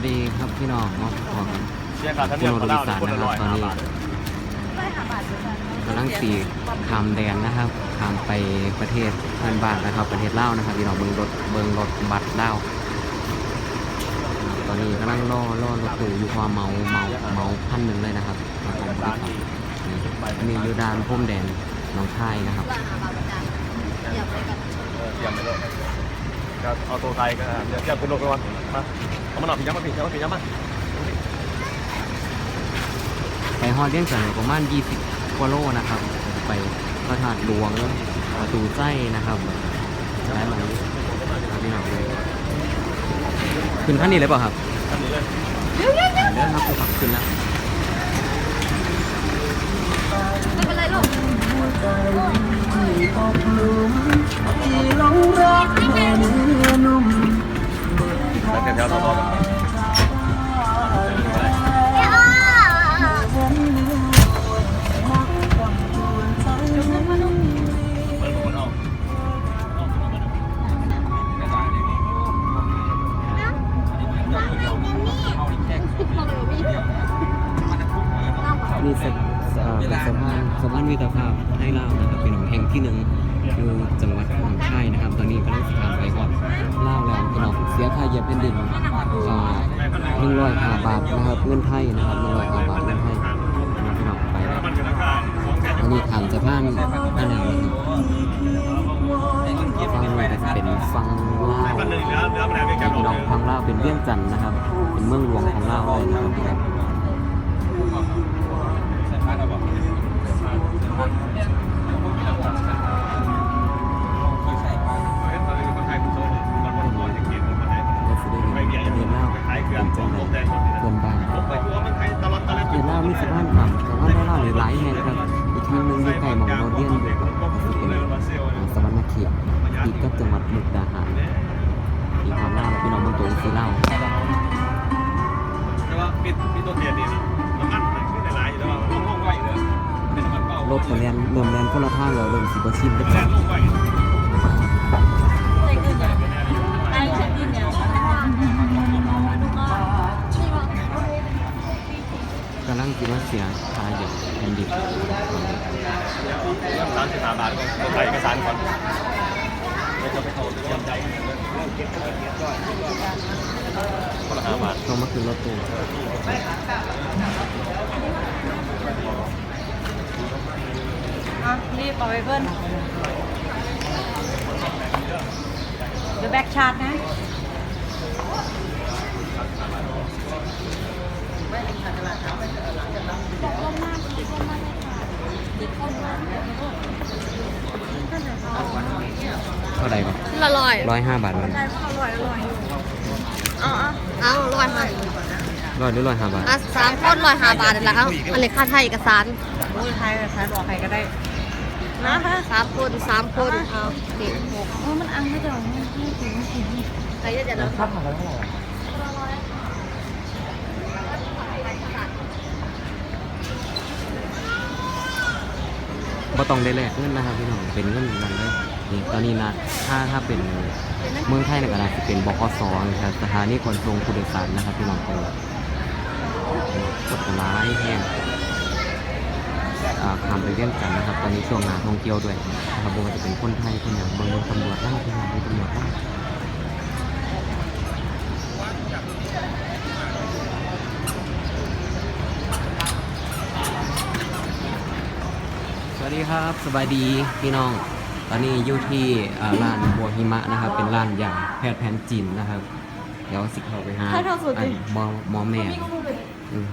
วัสดีครับพี่น้องมาพบกันเชียร์การท่านคุเนี่ณยโรเขาบิเล่าสันคนนะละครัร้บอยตอนห้านี้บาทกำลังสีขามแดนนะครับขามไปประเทศเพื่อนบ้านนะครับ ประเทศลาวนะครับพี่น้องเบิ่งรถเบิ่งรถบัสลาวตอนนี้กำลังล่อล่อรถตู้อยู่ความเมาเมาเมาพันหนึ่งเลยนะครับของบริษัทนี่มีอยู่ดานพรมแดนหน้องชายนะครับ เตรียมไปเลย ก็เอาตัวไทยก็เดี๋ยวเตรียมขึ้นรถก่อนมาเอามาหน่อยพี่ย้ำมาพี่ย้ำมาพี่ย้ำมาไปฮอดเลี้ยงจันทน์ประมาณ 20กว่าโลนะครับ ไปพระธาตุหลวงประตูไส้นะครับร้านหลังนี้ครับพี่น้องเลยขึ้นขั้นนี้เลยเปล่าครับอันนี้เลยอ่าเดินครับผมขับขึ้นแล้วไม่เป็นไรลูก แล้วแถวๆต่อๆกันนี่ นะครับเงินไทยนะครับหนึ่งร้อยห้าบาทเงินไทยพี่น้องไปแล้วมันคือราคาสองแสนอันนี้ถามสะพานอันไหนนะครับฟังเลยจะเป็นฟังลาวพันหนึ่งแล้วเนื้อมันแพงแค่พี่น้ออยงฟังเล่าเป็นเวียงจันนะครับ เป็นเมืองหลวงของเลาเลยนะครับ สะพานฝั่งสะพานลาหรือหลายแห่งครับ อีกทางหนึงอยู่ใกล้หมองโนเดียนอยู่กับเป็นอ่าสวรรณเขตติดกับจังหวัดมุกดาหารที่ทางลาแล้วพี่น้องเมืองตัวคือลาวแต่ว่าปิดปิดตัวเตียนนี่นะน้ำมันมันขึ้นหลายอยู่แล้วห้องห้องไว้เลยเป็นน้ำมันเปล่ารคเรียนเริ่มเรียนคนละทางแล้วเริ่มสิบ่ชินแล้วแล่นลงไว้ คิดว่าเสียค่าเหยียบแผ่นดินสามสิบห้าบาทก็ไปเอกสารก่อนเราจะไปเอาเตรียมใจคนละห้าบาทต้องมาขึ้นรถตู้รีบเอาไปเพิ่นเดี๋ยวแบกชาร์จนะ เท่าไหร่ก่อนละลอยร้อยห้าบาทมันเอาเอาเอาลอยมาร้อยหรือร้อยห้าบาทอะสามคนลอยหาบาทแล้วเอาอันนี้ค่าไทยเอกสารโอ้ยไทยไทยบอกใครก็ได้นะคะสามคนสามคนเอาเด็กหกโอ้มันอังไม่ได้หรอกไม่ถึงไม่ถึงใครจะจะรับ ก็ต้องได้แลกเงินนะครับพี่น้องเป็นเงินนั้นเลยนี่ตอนนี้นะถ้าถ้าเป็นเมืองไทยในกระดาษจะเป็นบกสนะครับสถานีขนส่งผู้โดยสารนะครับพี่น้องเป็นกดร้ายแห้งข้ามไปเรื่องกันนะครับ ตอนนี้ช่วงงานท่องเที่ยวด้วยนะครับบ่ว่าจะเป็นคนไทยคนอย่างบางคนตำรวจได้พี่น้องเป็นตำรวจบ้าง วัสดีครับสบายดีพี่น้อง ตอนนี้อยู่ที่อ่าร้านบัวหิมะนะครับ เป็นร้านยาแพทย์แผนจีนนะครับ เดี๋ยวสิเข้าไปหาอันหมอหมอแม่อืม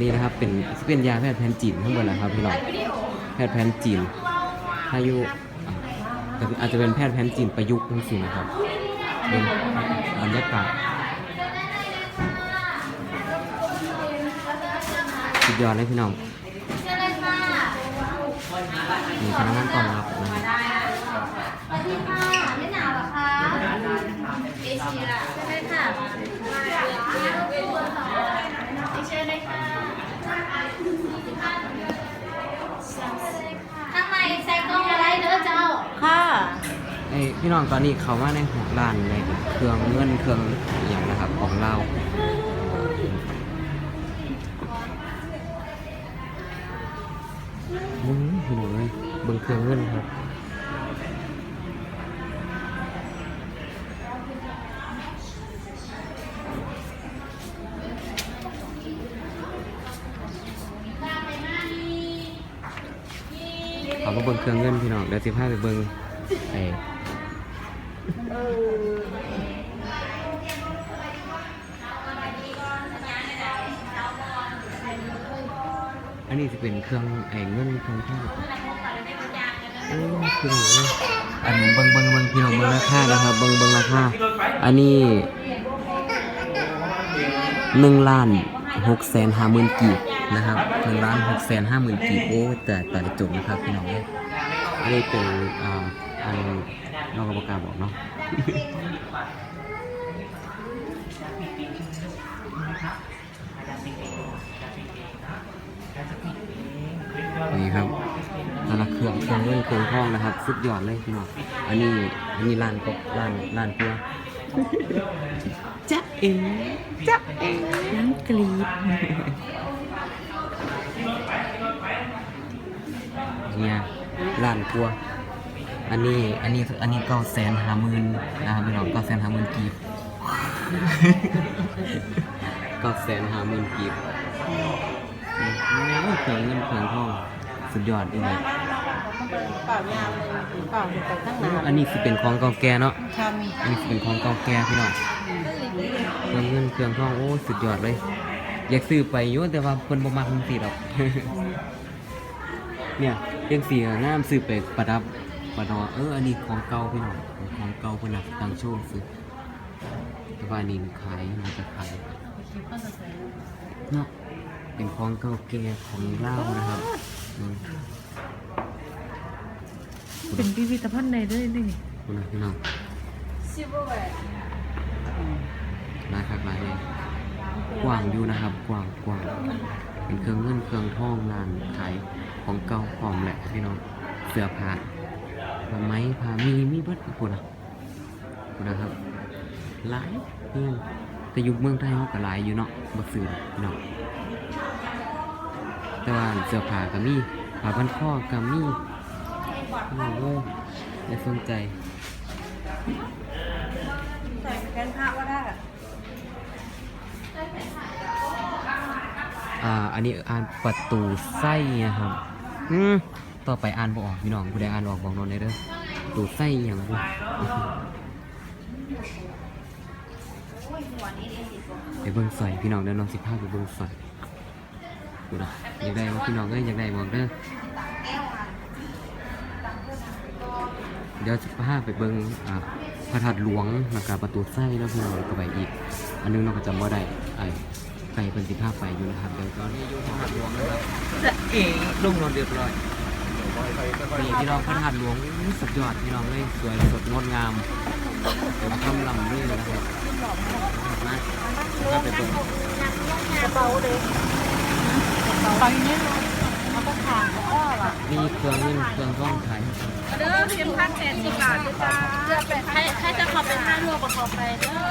นี่นะครับเป็นเป็นยาแพทย์แผนจีนทั้งหมดแหละครับพี่น้องแพทย์แผนจีนถ้าอยู่อ่าก็คืออาจจะเป็นแพทย์แผนจีนประยุกต์ทั้งสิ้นนะครับเป็นบรรยากาศสุดยอดเลยพี่น้อง มีพนักงานต้อนรับนะครับสวัสดีค่ะไม่หนาวหรอคะเอเชียใช่ค่ะเชิญเลยค่ะข้างในใส่กล้องอะไรเด้อเจ้า ค่ะเอ้ยพี่น้องตอนนี้เขาว่าในหัวร้านในเครื่องเงินเครื่องอหย่างนะครับของเรา เบิ่งเครื่องเงินครับเขามาเบิ่งเครื่องเงินพี่น้องเดี๋ยวสิพาไปเบิ่งไอ้อันนี้จะเป็นเครื่องไอ้เงินเครื่องทองโอ้ พี่น้องอันเบิ่งเบิ่งเบิ่งพี่น้องเบิ่งราคานะครับเบิ่งเบิ่งราคาอันนี้หนึ่งล้านหกแสนห้าหมื่นกีบนะครับหนึ่งล้านหกแสนห้าหมื่นกีบโอ้แต่แต่จบนะครับพี่น้องเอ้ยอันนี้เป็นอ่าอันนอกกรรมการบอกเนาะนี่ครับ แต่ละเครื่องเครื่องเล่นเครื่องห้องนะครับ สุดยอดเลยพี่น้องอันนี้อันนี้ร้านก็ร้านร้านเพื่อจ๊ะเอ๋จ๊ะเอ๋น้ำกรีดเนี่ยร้านครัวอันนี้อันนี้อันนี้เก้าแสนห้าหมื่นนะครับพี่น้องเก้าแสนห้าหมื่นกีบเก้าแสนห้าหมื่นกีบอืมเครื่องเงินเครื่องทองสุดยอดอีกเลย เปล่ายามเลยเปล่าไปตั้งนานอันนี้คือเป็นของเก่าแก่เนาะทอันนี้เป็นของเก่าแก่พี่น้องเครื่องเงินเครื่องทองโอ้สุดยอดเลย อยากซื้อไปอยู่แต่ว่าเพิ่นบ่มักจังซี่ดอก เนี่ยเรื่องสีงามซื้อไปประดับประดอเอออันนี้ของเก่าพี่น้องของเก่าเพิ่นน่ะตั้งโชว์ซื้อแต่ว่าอันนี้ขายน่าจะขายเนาะเป็นของเก่าแก่ของลาวนะครับอืม เป็นพิพิธภัณฑ์ในด้วยนี่คุณนะพี่น้องลายคักลายเลยกว้างอยู่นะครับ กว้างกว้างเป็นเครื่องเงินเครื่องทองงานขายของเก่าของแหละพี่น้องเสื้อผ้าผ้าไหมผ้ามีมีเบิดคุณนะคุณนะครับหลายเพื่อนแต่อยุคเมืองไทยเขาก็หลายอยู่เนาะบ่ซื้อดอกพี่น้องแต่ว่าเสื้อผ้าก็มีผ้าพันคอก็มี พี่น้องเอ้ยอย่าสนใจ ใส่แทนพระว่าได้อ่า อันนี้อ่านประตูไส้นะครับ อืมต่อไปอ่านบ่ออกพี่น้องผู้ใดอ่านออกบอกนนท์ได้เด้อประตูไส้อหย่างบุไปเบิ่งใส่พี่น้องเด้อน้องสิพาไปเบิ่งใส่ดูนะอยากได้ว่าพี่น้องเอ้ยอยากได้บอกเด้อ เดี๋ยวจะพาไปเบิ่งอ่าพระธาตุหลวงแล้วก็ประตูไส้แล้วพี่น้องก็ไปอีก อันนึงเราก็จำบ่าได้ไอ้ไก่เป็นสิบห้าไฟอยู่นะครับเดี๋ยวตอนนี้อยู่พระธาตุหลวงนะครับจะเอ๋ลงนอนเรียบร้อยนี่พี่น้องพระธาตุหลวงสุดยอดพี่น้องเลยสวยสดงดงามเดี๋ยวคำลำเลยนะครับนะก็ไปเบิ่งกระเป๋าเลยกระเป๋าอย่างนี้ ทองก็อะมีเครื่องเงินเครื่องร่องขายเด้อเพียงพันแปดสิบบาทจ้าใครใครจะขอเป็นห้าลูกก็ขอไปเด้อ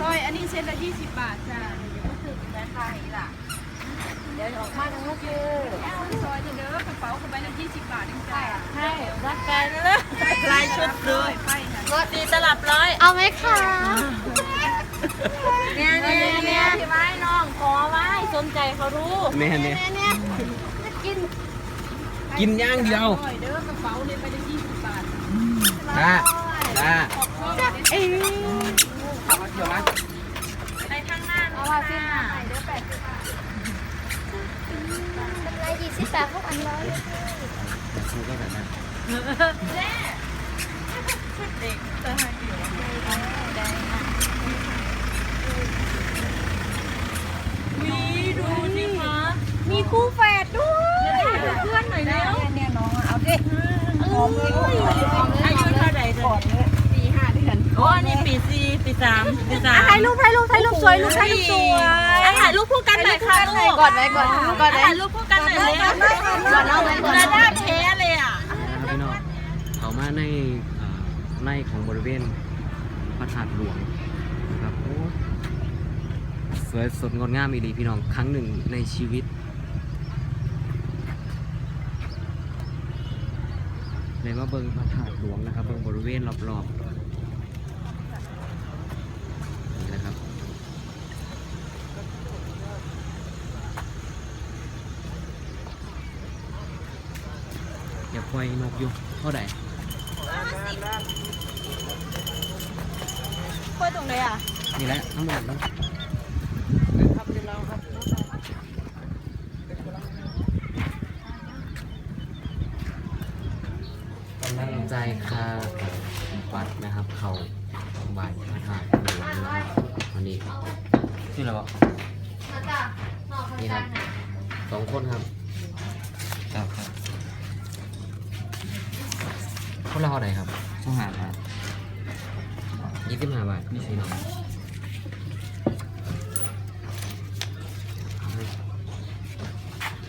ซอยอันนี้เซตละยี่สิบบาทจ้าอย่าเดี๋ยวออกมาทั้งลูกยืนซอยเด้อกระเป๋าเข้าไปละยี่สิบบาทเองจ้าให้รักกันเลยลายชุดเลยไปรถดีตลับร้อย เอาไหมคะเนี่ย ไว้สนใจเขารู้แม่เนี่ยเนี่ยเนี่ยกิน กินอย่างเดียวซอยเด้อกระเป๋าเลยไปละยี่สิบบาทจ้าจ้าเอ้ยเดี๋ยวนะไปข้างหน้าเอาว่าพี่หาเดี๋ยวแปดสิบบาทเป็นไรยี่สิบแปดพวกอันร้อยมันก็แบบนั้นมีดูสิคะมีคู่แฝดด้วยเพื่อนหน่อยแล้วเนี่ยน้องเอาดิ อายุเท่าไหร่เดือนปีห้าเดือนโอ้อันนี้ปีสี่ปีสามปีสามถ่ายรูปถ่ายรูปถ่ายรูปสวยรูปถ่ายรูปสวยถ่ายรูปคู่กันหน่อยค่ะลูกกดไว้กดกดไว้ถ่ายรูปคู่กันหน่อยเลยกดเอาไว้กดระดับแพ้เลยอะนะครับพี่น้องเขามาในอ่าในของบริเวณพระธาตุหลวงนะครับโอ้สวยสดงดงามอีดีพี่น้องครั้งหนึ่งในชีวิต เลยมาเบิ่งพระธาตุหลวงนะครับ เบิ่งบริเวณรอบๆนี่นะครับอย่าปล่อยนกอยู่เท่าไหร่ค่อยตรงไหนอะ นี่แหละทั้งหมดแล้ว กำลังใจค่ะวัดนะครับ เขาบ่ายพระธาตุหลวงนะครับวันนี้ชื่ออะไรวะมาจ้ะหน่อคนจันทร์น่ะสองคนครับครับครับคนละเท่าไหร่ครับช่องหาครับยี่สิบห้าบาทนี่สิน้อง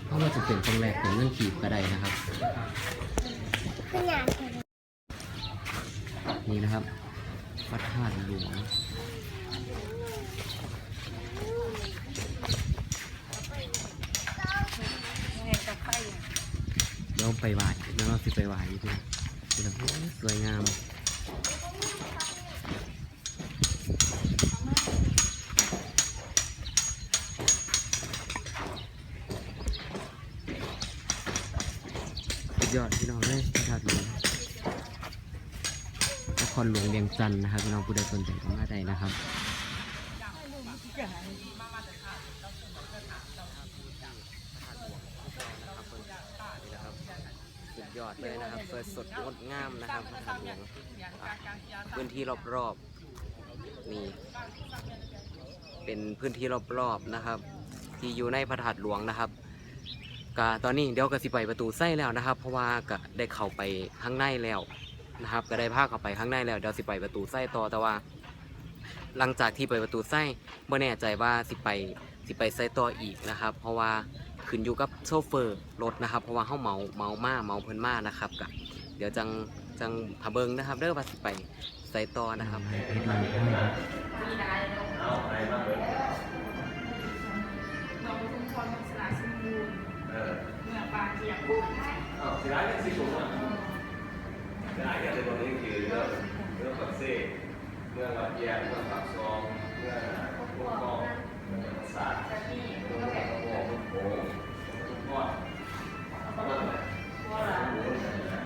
เพราะว่าจะเป็นตรงแรกเป็นเงินขีบก็ได้นะครับ นี่นะครับพระธาตุหลวงเดี๋ยวไปไหว้เดี๋ยวเราสิไปไหว้อยู่ที่นี่นะโอ้ยสวยงาม สุดยอดพี่น้องเลยพระธาตุหลวงนค รหลวงเวียงจันทร์นะครับพี่น้องผู้ใดสนใจก็มาได้นะครับสุดยอดเลยนะครับสวยสดงดงามนะครับพระธาตุหลวงพื้นที่รอบๆนี่เป็นพื้นที่รอบๆนะครับ ที่อยู่ในพระธาตุหลวงนะครับกตอนนี้เดี๋ยวก็สิไปประตูไส้แล้วนะครับ เพราะว่าก็ได้เข้าไปข้างในแล้ว นะครับก็ได้พาเข้าไปข้างในแล้วเดี๋ยวสิไปประตูไส้ต่อแต่ว่า หลังจากที่ไปประตูไส้ไม่แน่ใจว่าสิไปสิไปไส้ต่ออีกนะครับ เพราะว่าขึ้นอยู่กับโชเฟอร์รถนะครับ เพราะว่าเขาเมาเมามาเมาเพิ่นมานะครับกะเดี๋ยวจังจังพาเบิงนะครับเด้อว่าสิไปไส้ต่อนะครับอ้าวสิร้านยังสิบผมอะสิร้านยัง ในตรงนี้คือเรื่องเรื่องปักเซ่เรื่องวัดแยกเรื่องปากซองเรื่องพวกกองเรื่องประสาทเรื่องแบบโอ้โหโอ้โหทุกข้อนก้อนอะไร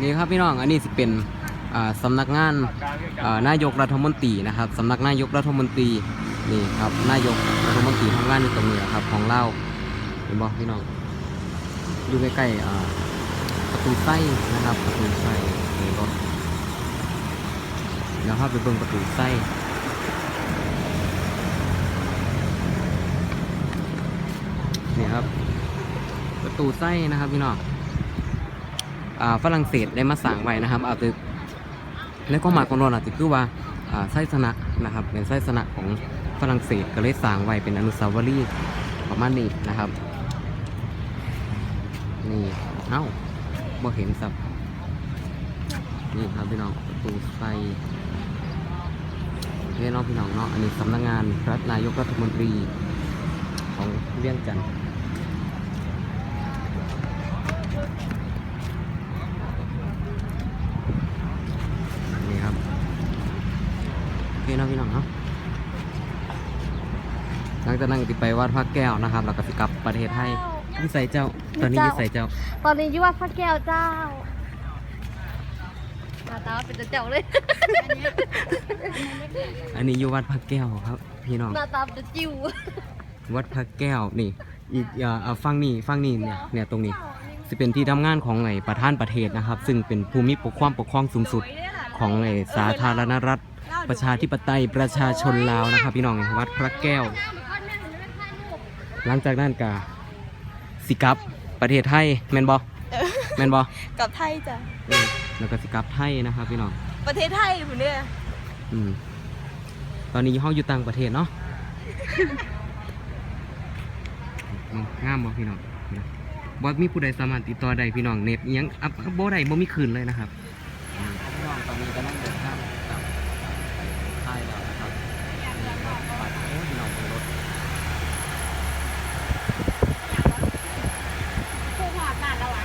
นี่ครับพี่น้องอันนี้สิเป็นอ่าสำนักงานนายกรัฐมนตรีนะครับสำนักนายกรัฐมนตรีนี่ครับนายกรัฐมนตรีทำงานอยู่ตรงนี้นครับของเราเห็นบอกพี่น้องอยู่ใกล้ๆประตูไส้นะครับประตูไส้นี่ก็เดี๋ยวเข้าไปเบิ่งประตูไส้นี่ครับประตูไส้นะครับพี่น้อง ฝรั่งเศสได้มาสั่งไว้นะครับอาจจะแล้วก็หมายของเราอาจจะคือว่าไส้สนะนะครับ เป็นไส้สนะของฝรั่งเศสก็เลยสั่งไว้เป็นอนุสาวรีย์ประมาณนี้นะครับ นี่เอ้าบ่เห็นสับนี่ครับพี่น้องประตูไส้โอเคเนาะพี่น้องเนาะอันนี้สำนักงานรัฐนายกรัฐมนตรีของเวียงจันทร์ นี่ครับโอเคเนาะ พี่น้องเนาะหลังจากนั้นก็สิไปวัดพระแก้วนะครับแล้วก็สิกลับประเทศไทยยี่ใส่เจ้า ตอนนี้ยี่ใส่เจ้า ตอนนี้อยุวัดพระแก้วเจ้า มาตาเป็นเจ้าเลย อันนี้อยู่วัดพระแก้วครับ พี่น้องหน้าตาเป็นจิ้ว วัดพระแก้วนี่ อีกอ่าอ่าฟังนี่ฟังนี่เนี่ยเนี่ยตรงนี้จะเป็นที่ทำงานของไอ้ประธานประเทศนะครับ ซึ่งเป็นภูมิปกครองปกครองสูงสุดของไอ้สาธารณรัฐ ประชาธิปไตยประชาชนลาวนะครับ พี่น้องวัดพระแก้ว หลังจากนั้นก็สิกลับประเทศไทยแมนบอแมนบอกับไทยจ้ะอืมแล้วก็สิกลับไทยนะครับ พี่น้องประเทศไทยคุณเนี่ยอืมตอนนี้เฮาอยู่ต่างประเทศเนาะอืมงามบ่พี่น้องนะบ่มีผู้ใดสามารถติดต่อได้พี่น้องเน็ตอิหยังอัพอัพบ่ได้บ่มีคืนเลยนะครับอืมพี่น้องตอนนี้กำลังเดินทางกลับไปไทยแล้วนะครับนี่รถบัสโอ้พี่น้องเป็นรถ คู่หอดบ้านแล้วอะ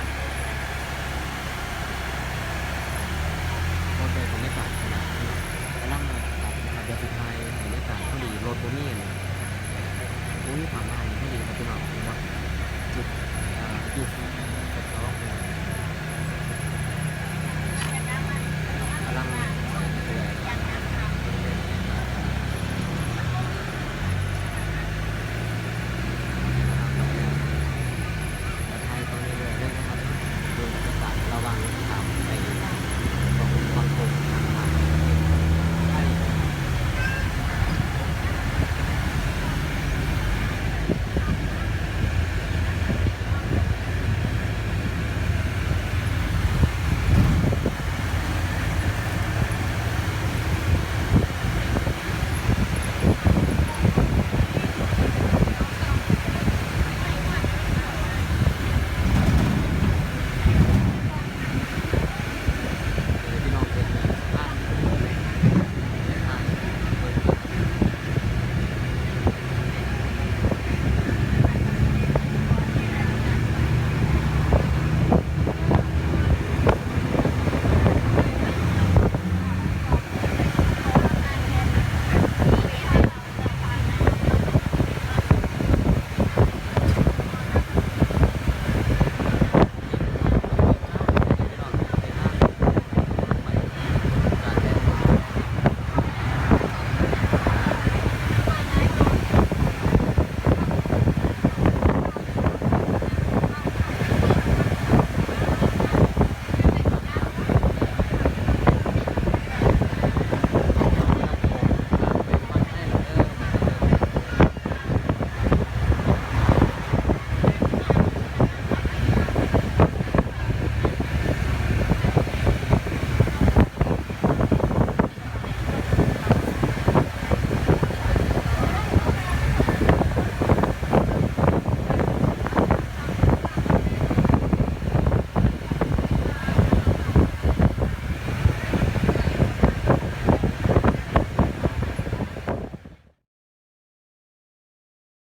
รถเป็นบรรยากาศขนาดนี้กำลังมาตัดนะครับเดี๋ยวสุดท้ายบรรยากาศพอดีรถบ่มีอันนี้บ่มี ความหมายที่ดีครับพี่น้องผมว่าจุดจุด